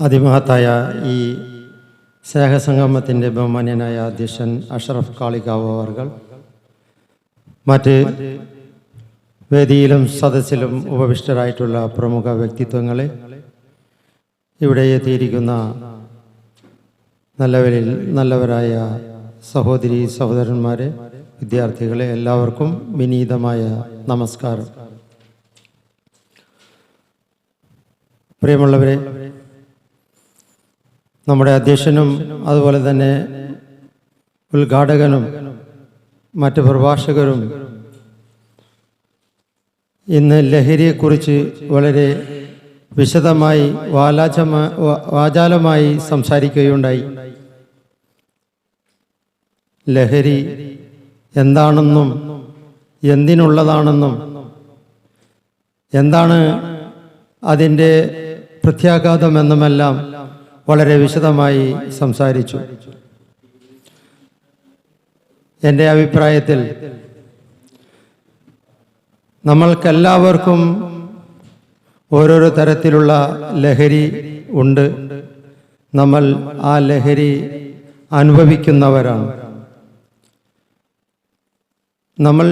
അതിമഹത്തായ ഈ സ്നേഹസംഗമത്തിന്റെ ബഹുമാന്യനായ അധ്യക്ഷൻ അഷറഫ് കാളികാവ് അവർകൾ മറ്റ് വേദിയിലും സദസ്സിലും ഉപവിഷ്ടരായിട്ടുള്ള പ്രമുഖ വ്യക്തിത്വങ്ങളെ ഇവിടെ എത്തിയിരിക്കുന്ന നല്ലവരിൽ നല്ലവരായ സഹോദരി സഹോദരന്മാരെ വിദ്യാർത്ഥികളെ എല്ലാവർക്കും വിനീതമായ നമസ്കാരം. പ്രിയമുള്ളവരെ നമ്മുടെ അധ്യക്ഷനും അതുപോലെ തന്നെ ഉദ്ഘാടകനും മറ്റ് പ്രഭാഷകരും ഇന്ന് ലഹരിയെക്കുറിച്ച് വളരെ വിശദമായി വാലാചമ വാചാലമായി സംസാരിക്കുകയുണ്ടായി. ലഹരി എന്താണെന്നും എന്തിനുള്ളതാണെന്നും എന്താണ് അതിന്റെ പ്രത്യാഘാതമെന്നുമെല്ലാം വളരെ വിശദമായി സംസാരിച്ചു. എന്റെ അഭിപ്രായത്തിൽ നമ്മൾക്കെല്ലാവർക്കും ഓരോരോ തരത്തിലുള്ള ലഹരി ഉണ്ട്. നമ്മൾ ആ ലഹരി അനുഭവിക്കുന്നവരാണ്. നമ്മൾ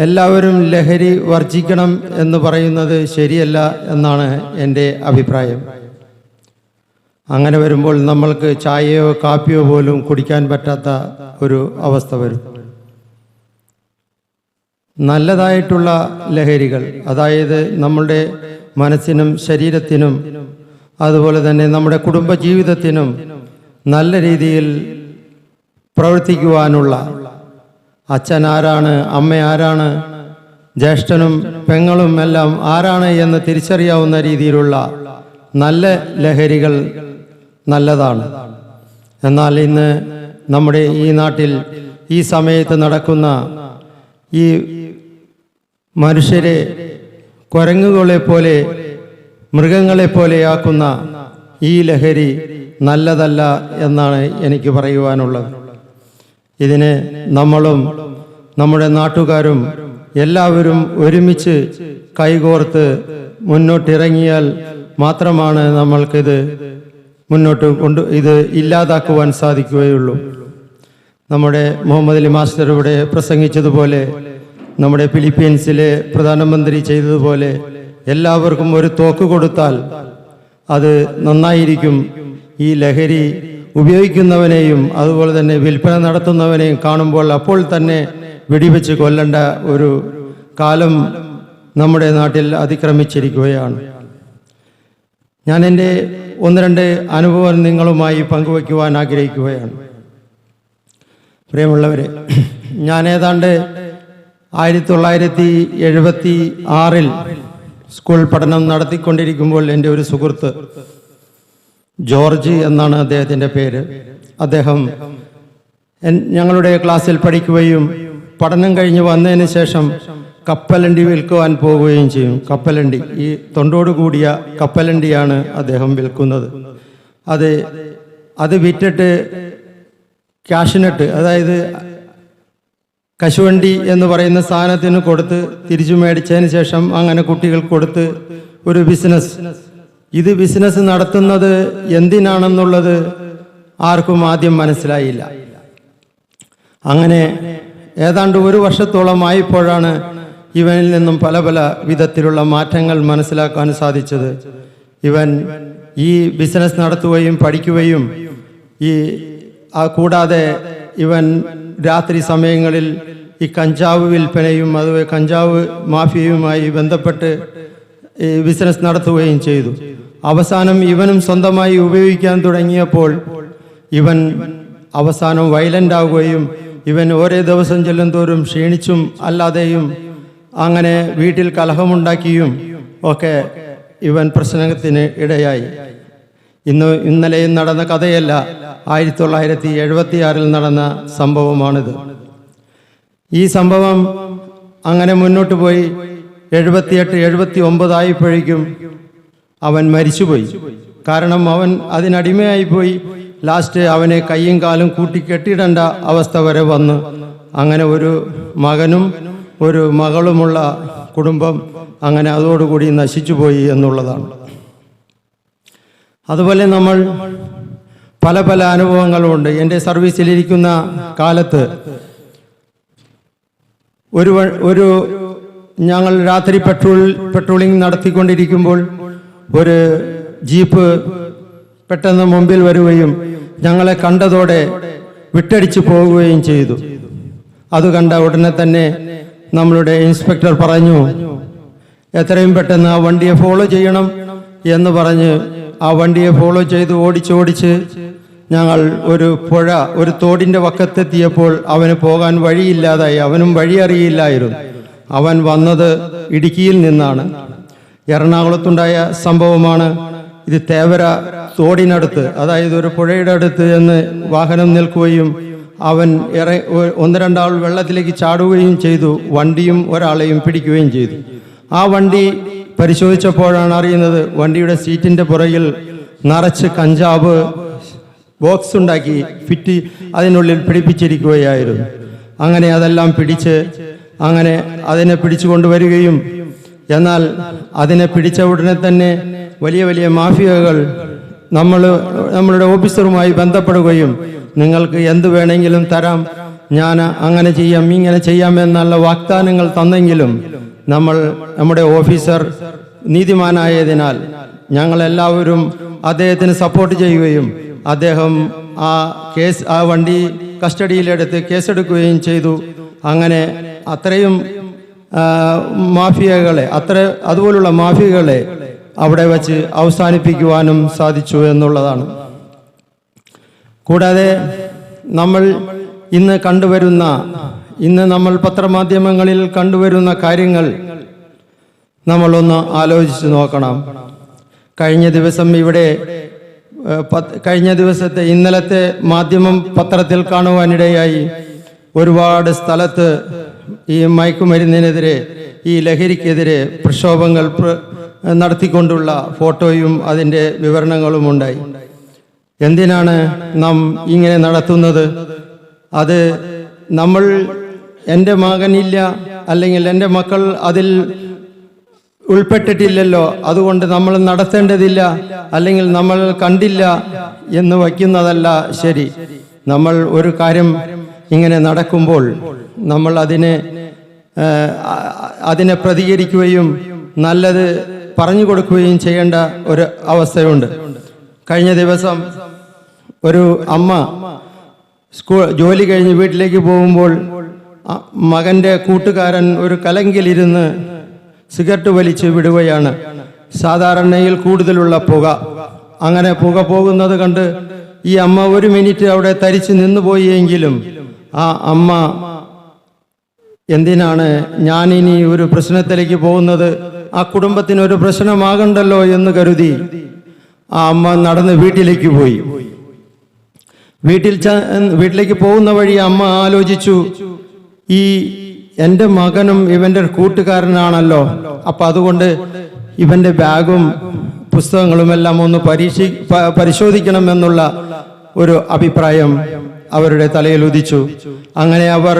എല്ലാവരും ലഹരി വർജിക്കണം എന്ന് പറയുന്നത് ശരിയല്ല എന്നാണ് എന്റെ അഭിപ്രായം. അങ്ങനെ വരുമ്പോൾ നമ്മൾക്ക് ചായയോ കാപ്പിയോ പോലും കുടിക്കാൻ പറ്റാത്ത ഒരു അവസ്ഥ വരും. നല്ലതായിട്ടുള്ള ലഹരികൾ അതായത് നമ്മുടെ മനസ്സിനും ശരീരത്തിനും അതുപോലെ തന്നെ നമ്മുടെ കുടുംബ ജീവിതത്തിനും നല്ല രീതിയിൽ പ്രവർത്തിക്കുവാനുള്ള അച്ഛൻ ആരാണ് അമ്മ ആരാണ് ജ്യേഷ്ഠനും പെങ്ങളും എല്ലാം ആരാണ് എന്ന് തിരിച്ചറിയാവുന്ന രീതിയിലുള്ള നല്ല ലഹരികൾ നല്ലതാണ്. എന്നാൽ ഇന്ന് നമ്മുടെ ഈ നാട്ടിൽ ഈ സമയത്ത് നടക്കുന്ന ഈ മനുഷ്യരെ കുരങ്ങുകളെ പോലെ മൃഗങ്ങളെ പോലെയാക്കുന്ന ഈ ലഹരി നല്ലതല്ല എന്നാണ് എനിക്ക് പറയുവാനുള്ളത്. ഇതിന് നമ്മളും നമ്മുടെ നാട്ടുകാരും എല്ലാവരും ഒരുമിച്ച് കൈകോർത്ത് മുന്നോട്ടിറങ്ങിയാൽ മാത്രമാണ് നമ്മൾക്കിത് മുന്നോട്ട് കൊണ്ട് ഇത് ഇല്ലാതാക്കുവാൻ സാധിക്കുകയുള്ളൂ. നമ്മുടെ മുഹമ്മദ് അലി മാസ്റ്റർ ഇവിടെ പ്രസംഗിച്ചതുപോലെ നമ്മുടെ ഫിലിപ്പീൻസിലെ പ്രധാനമന്ത്രി ചെയ്തതുപോലെ എല്ലാവർക്കും ഒരു തോക്ക് കൊടുത്താൽ അത് നന്നായിരിക്കും. ഈ ലഹരി ഉപയോഗിക്കുന്നവനെയും അതുപോലെ തന്നെ വിൽപ്പന നടത്തുന്നവനെയും കാണുമ്പോൾ അപ്പോൾ തന്നെ വെടിവെച്ച് കൊല്ലേണ്ട ഒരു കാലം നമ്മുടെ നാട്ടിൽ അതിക്രമിച്ചിരിക്കുകയാണ്. ഞാൻ എന്റെ ഒന്ന് രണ്ട് അനുഭവം നിങ്ങളുമായി പങ്കുവയ്ക്കുവാൻ ആഗ്രഹിക്കുകയാണ്. പ്രിയമുള്ളവരെ ഞാൻ ഏതാണ്ട് ആയിരത്തി തൊള്ളായിരത്തി എഴുപത്തി ആറിൽ സ്കൂൾ പഠനം നടത്തിക്കൊണ്ടിരിക്കുമ്പോൾ എന്റെ ഒരു സുഹൃത്ത് ജോർജ് എന്നാണ് അദ്ദേഹത്തിന്റെ പേര്. അദ്ദേഹം ഞങ്ങളുടെ ക്ലാസ്സിൽ പഠിക്കുകയും പഠനം കഴിഞ്ഞ് വന്നതിന് ശേഷം കപ്പലണ്ടി വിൽക്കുവാൻ പോവുകയും ചെയ്യും. കപ്പലണ്ടി ഈ തൊണ്ടോട് കൂടിയ കപ്പലണ്ടിയാണ് അദ്ദേഹം വിൽക്കുന്നത്. അത് അത് വിറ്റിട്ട് ക്യാഷിനട്ട് അതായത് കശുവണ്ടി എന്ന് പറയുന്ന സാധനത്തിന് കൊടുത്ത് തിരിച്ചു മേടിച്ചതിന് ശേഷം അങ്ങനെ കുട്ടികൾ കൊടുത്ത് ഒരു ബിസിനസ് ഇത് ബിസിനസ് നടത്തുന്നത് എന്തിനാണെന്നുള്ളത് ആർക്കും ആദ്യം മനസ്സിലായില്ല. അങ്ങനെ ഏതാണ്ട് ഒരു വർഷത്തോളം ആയപ്പോഴാണ് ഇവനിൽ നിന്നും പല പല വിധത്തിലുള്ള മാറ്റങ്ങൾ മനസ്സിലാക്കാൻ സാധിച്ചത്. ഇവൻ ഈ ബിസിനസ് നടത്തുകയും പഠിക്കുകയും ഈ കൂടാതെ ഇവൻ രാത്രി സമയങ്ങളിൽ ഈ കഞ്ചാവ് വിൽപ്പനയും അതുപോലെ കഞ്ചാവ് മാഫിയയുമായി ബന്ധപ്പെട്ട് ബിസിനസ് നടത്തുകയും ചെയ്തു. അവസാനം ഇവനും സ്വന്തമായി ഉപയോഗിക്കാൻ തുടങ്ങിയപ്പോൾ ഇവൻ അവസാനം വയലന്റ് ആവുകയും ഇവൻ ഓരോ ദിവസം ചെല്ലും തോറും ക്ഷീണിച്ചും അല്ലാതെയും അങ്ങനെ വീട്ടിൽ കലഹമുണ്ടാക്കിയും ഒക്കെ ഇവൻ പ്രശ്നത്തിന് ഇടയായി. ഇന്ന് ഇന്നലെയും നടന്ന കഥയല്ല ആയിരത്തി തൊള്ളായിരത്തി എഴുപത്തിയാറിൽ നടന്ന സംഭവമാണിത്. ഈ സംഭവം അങ്ങനെ മുന്നോട്ട് പോയി എഴുപത്തിയെട്ട് എഴുപത്തി ഒമ്പതായപ്പോഴേക്കും അവൻ മരിച്ചുപോയി. കാരണം അവൻ അതിനടിമയായിപ്പോയി ലാസ്റ്റ് അവനെ കൈയും കാലും കൂട്ടി കെട്ടിടേണ്ട അവസ്ഥ വരെ വന്ന്. അങ്ങനെ ഒരു മകനും ഒരു മകളുമുള്ള കുടുംബം അങ്ങനെ അതോടുകൂടി നശിച്ചുപോയി എന്നുള്ളതാണ്. അതുപോലെ നമ്മൾ പല പല അനുഭവങ്ങളുമുണ്ട് എന്റെ സർവീസിലിരിക്കുന്ന കാലത്ത് ഒരു ഒരു ഞങ്ങൾ രാത്രി പെട്രോൾ പെട്രോളിംഗ് നടത്തിക്കൊണ്ടിരിക്കുമ്പോൾ ഒരു ജീപ്പ് പെട്ടെന്ന് മുമ്പിൽ വരികയും ഞങ്ങളെ കണ്ടതോടെ വിട്ടടിച്ചു പോവുകയും ചെയ്തു. അത് കണ്ട ഉടനെ തന്നെ നമ്മളുടെ ഇൻസ്പെക്ടർ പറഞ്ഞു എത്രയും പെട്ടെന്ന് ആ വണ്ടിയെ ഫോളോ ചെയ്യണം എന്ന് പറഞ്ഞ് ആ വണ്ടിയെ ഫോളോ ചെയ്ത് ഓടിച്ചോടിച്ച് ഞങ്ങൾ ഒരു പുഴ ഒരു തോടിന്റെ വക്കത്തെത്തിയപ്പോൾ അവന് പോകാൻ വഴിയില്ലാതായി അവനും വഴി അറിയില്ലായിരുന്നു. അവൻ വന്നത് ഇടുക്കിയിൽ നിന്നാണ്. എറണാകുളത്തുണ്ടായ സംഭവമാണ്. ഇത് തേവര തോടിനടുത്ത് അതായത് ഒരു പുഴയുടെ അടുത്ത് എന്ന് വാഹനം നിൽക്കുകയും അവൻ ഇറ ഒന്ന് രണ്ടാൾ വെള്ളത്തിലേക്ക് ചാടുകയും ചെയ്തു. വണ്ടിയും ഒരാളെയും പിടിക്കുകയും ചെയ്തു. ആ വണ്ടി പരിശോധിച്ചപ്പോഴാണ് അറിയുന്നത് വണ്ടിയുടെ സീറ്റിന്റെ പുറകിൽ നിറച്ച് കഞ്ചാവ് ബോക്സ് ഉണ്ടാക്കി ഫിറ്റ് അതിനുള്ളിൽ പിടിപ്പിച്ചിരിക്കുകയായിരുന്നു. അങ്ങനെ അതെല്ലാം പിടിച്ച് അങ്ങനെ അതിനെ പിടിച്ചു കൊണ്ടുവരികയും എന്നാൽ അതിനെ പിടിച്ച ഉടനെ തന്നെ വലിയ വലിയ മാഫിയകൾ നമ്മൾ നമ്മളുടെ ഓഫീസറുമായി ബന്ധപ്പെടുകയും നിങ്ങൾക്ക് എന്ത് വേണമെങ്കിലും തരാം. ഞാൻ അങ്ങനെ ചെയ്യാം ഇങ്ങനെ ചെയ്യാം എന്നുള്ള വാഗ്ദാനങ്ങൾ തന്നെങ്കിലും നമ്മൾ നമ്മുടെ ഓഫീസർ നീതിമാനായതിനാൽ ഞങ്ങളെല്ലാവരും അദ്ദേഹത്തിന് സപ്പോർട്ട് ചെയ്യുകയും അദ്ദേഹം ആ കേസ് ആ വണ്ടി കസ്റ്റഡിയിലെടുത്ത് കേസെടുക്കുകയും ചെയ്തു. അങ്ങനെ അത്രയും മാഫിയകളെ അത്ര അതുപോലുള്ള മാഫിയകളെ അവിടെ വച്ച് അവസാനിപ്പിക്കുവാനും സാധിച്ചു എന്നുള്ളതാണ്. കൂടാതെ നമ്മൾ ഇന്ന് കണ്ടുവരുന്ന ഇന്ന് നമ്മൾ പത്രമാധ്യമങ്ങളിൽ കണ്ടുവരുന്ന കാര്യങ്ങൾ നമ്മളൊന്ന് ആലോചിച്ച് നോക്കണം. കഴിഞ്ഞ ദിവസം ഇവിടെ കഴിഞ്ഞ ദിവസത്തെ ഇന്നലത്തെ മാധ്യമം പത്രത്തിൽ കാണുവാനിടയായി ഒരുപാട് സ്ഥലത്ത് ഈ മയക്കുമരുന്നിനെതിരെ ഈ ലഹരിക്കെതിരെ പ്രക്ഷോഭങ്ങൾ പ്ര- നടത്തിക്കൊണ്ടുള്ള ഫോട്ടോയും അതിന്റെ വിവരണങ്ങളും ഉണ്ടായി. എന്തിനാണ് നാം ഇങ്ങനെ നടത്തുന്നത്? അത് നമ്മൾ എന്റെ മകനില്ല അല്ലെങ്കിൽ എന്റെ മക്കൾ അതിൽ ഉൾപ്പെട്ടിട്ടില്ലല്ലോ അതുകൊണ്ട് നമ്മൾ നടത്തേണ്ടതില്ല അല്ലെങ്കിൽ നമ്മൾ കണ്ടില്ല എന്ന് വയ്ക്കുന്നതല്ല ശരി. നമ്മൾ ഒരു കാര്യം ഇങ്ങനെ നടക്കുമ്പോൾ നമ്മൾ അതിനെ അതിനെ പ്രതികരിക്കുകയും നല്ലത് പറഞ്ഞു കൊടുക്കുകയും ചെയ്യേണ്ട ഒരു അവസ്ഥയുണ്ട്. കഴിഞ്ഞ ദിവസം ഒരു അമ്മ സ്കൂൾ ജോലി കഴിഞ്ഞ് വീട്ടിലേക്ക് പോകുമ്പോൾ മകന്റെ കൂട്ടുകാരൻ ഒരു കലങ്കിലിരുന്ന് സിഗരറ്റ് വലിച്ചു വിടുകയാണ്. സാധാരണയിൽ കൂടുതലുള്ള പുക. അങ്ങനെ പുക പോകുന്നത് കണ്ട് ഈ അമ്മ ഒരു മിനിറ്റ് അവിടെ തരിച്ചു നിന്നുപോയി എങ്കിലും ആ അമ്മ എന്തിനാണ് ഞാൻ ഇനി ഒരു പ്രശ്നത്തിലേക്ക് പോകുന്നത്? ആ കുടുംബത്തിന് ഒരു പ്രശ്നമാകണ്ടല്ലോ എന്ന് കരുതി ആ അമ്മ നടന്ന് വീട്ടിലേക്ക് പോയി. വീട്ടിൽ വീട്ടിലേക്ക് പോകുന്ന വഴി അമ്മ ആലോചിച്ചു ഈ എന്റെ മകനും ഇവന്റെ കൂട്ടുകാരനാണല്ലോ. അപ്പൊ അതുകൊണ്ട് ഇവന്റെ ബാഗും പുസ്തകങ്ങളും എല്ലാം ഒന്ന് പരീക്ഷി പരിശോധിക്കണമെന്നുള്ള ഒരു അഭിപ്രായം അവരുടെ തലയിൽ ഉദിച്ചു. അങ്ങനെ അവർ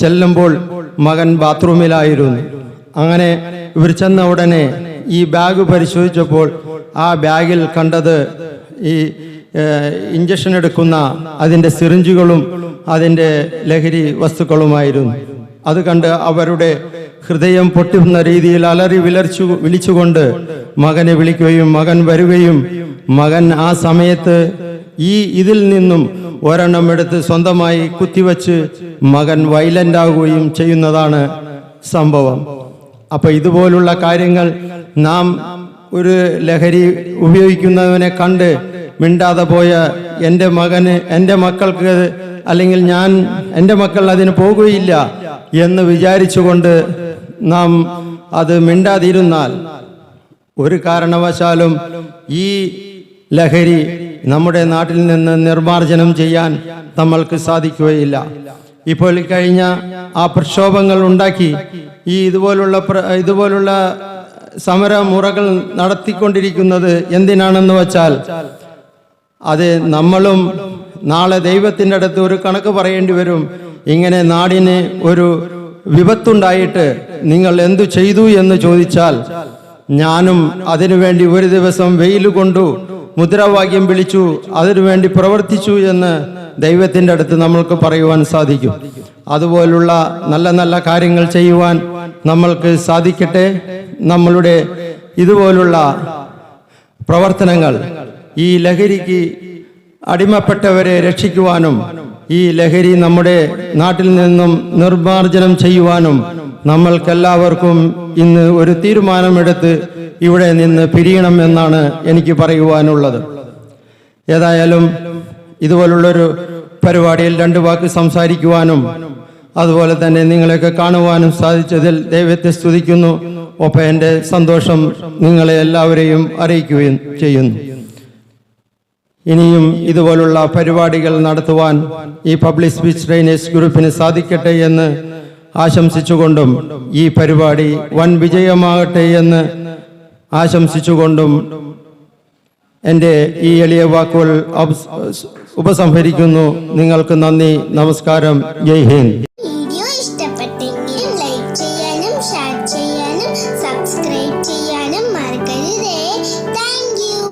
ചെല്ലുമ്പോൾ മകൻ ബാത്റൂമിലായിരുന്നു. അങ്ങനെ ഇവർ ചെന്ന ഉടനെ ഈ ബാഗ് പരിശോധിച്ചപ്പോൾ ആ ബാഗിൽ കണ്ടത് ഈ ഇഞ്ചക്ഷൻ എടുക്കുന്ന അതിന്റെ സിറിഞ്ചുകളും അതിന്റെ ലഹരി വസ്തുക്കളുമായിരുന്നു. അത് കണ്ട് അവരുടെ ഹൃദയം പൊട്ടുന്ന രീതിയിൽ അലറി വിലർച്ചു വിളിച്ചുകൊണ്ട് മകനെ വിളിക്കുകയും മകൻ വരികയും മകൻ ആ സമയത്ത് ഈ ഇതിൽ നിന്നും ഒരെണ്ണം എടുത്ത് സ്വന്തമായി കുത്തിവച്ച് മകൻ വയലന്റ് ആകുകയും ചെയ്യുന്നതാണ് സംഭവം. അപ്പൊ ഇതുപോലുള്ള കാര്യങ്ങൾ നാം ഒരു ലഹരി ഉപയോഗിക്കുന്നവനെ കണ്ട് മിണ്ടാതെ പോയ എന്റെ മകന് എന്റെ മക്കൾക്ക് അല്ലെങ്കിൽ ഞാൻ എന്റെ മക്കൾ അതിന് പോകുകയില്ല എന്ന് വിചാരിച്ചുകൊണ്ട് നാം അത് മിണ്ടാതിരുന്നാൽ ഒരു കാരണവശാലും ഈ ലഹരി നമ്മുടെ നാട്ടിൽ നിന്ന് നിർമാർജനം ചെയ്യാൻ നമ്മൾക്ക് സാധിക്കുകയില്ല. ഇപ്പോൾ കഴിഞ്ഞ ആ പ്രക്ഷോഭങ്ങൾ ഉണ്ടാക്കി ഈ ഇതുപോലുള്ള ഇതുപോലുള്ള സമരമുറകൾ നടത്തിക്കൊണ്ടിരിക്കുന്നത് എന്തിനാണെന്ന് വച്ചാൽ അത് നമ്മളും നാളെ ദൈവത്തിന്റെ അടുത്ത് ഒരു കണക്ക് പറയേണ്ടി വരും. ഇങ്ങനെ നാടിന് ഒരു വിപത്തുണ്ടായിട്ട് നിങ്ങൾ എന്തു ചെയ്തു എന്ന് ചോദിച്ചാൽ ഞാനും അതിനുവേണ്ടി ഒരു ദിവസം വെയിൽ കൊണ്ടു മുദ്രാവാക്യം വിളിച്ചു അതിനുവേണ്ടി പ്രവർത്തിച്ചു എന്ന് ദൈവത്തിന്റെ അടുത്ത് നമ്മൾക്ക് പറയുവാൻ സാധിക്കും. അതുപോലുള്ള നല്ല നല്ല കാര്യങ്ങൾ ചെയ്യുവാൻ നമ്മൾക്ക് സാധിക്കട്ടെ. നമ്മളുടെ ഇതുപോലുള്ള പ്രവർത്തനങ്ങൾ ഈ ലഹരിക്ക് അടിമപ്പെട്ടവരെ രക്ഷിക്കുവാനും ഈ ലഹരി നമ്മുടെ നാട്ടിൽ നിന്നും നിർമാർജനം ചെയ്യുവാനും നമ്മൾക്കെല്ലാവർക്കും ഇന്ന് ഒരു തീരുമാനമെടുത്ത് ഇവിടെ നിന്ന് പിരിയണം എന്നാണ് എനിക്ക് പറയുവാനുള്ളത്. ഏതായാലും ഇതുപോലുള്ളൊരു പരിപാടിയിൽ രണ്ട് വാക്ക് സംസാരിക്കുവാനും അതുപോലെ തന്നെ നിങ്ങളെയൊക്കെ കാണുവാനും സാധിച്ചതിൽ ദൈവത്തെ സ്തുതിക്കുന്നു. ഒപ്പം എന്റെ സന്തോഷം നിങ്ങളെ എല്ലാവരെയും അറിയിക്കുകയും ചെയ്യുന്നു. ഇനിയും ഇതുപോലുള്ള പരിപാടികൾ നടത്തുവാൻ ഈ പബ്ലിക് സ്പീച്ച് ട്രെയിനേഴ്സ് ഗ്രൂപ്പിന് സാധിക്കട്ടെ എന്ന് ആശംസിച്ചുകൊണ്ടും ഈ പരിപാടി വൻ വിജയമാകട്ടെ എന്ന് ആശംസിച്ചുകൊണ്ടും എന്റെ ഈ എളിയ വാക്കുകൾ ഉപസംഹരിക്കുന്നു. നിങ്ങൾക്ക് നന്ദി നമസ്കാരം. ജയ് ഹിന്ദ്.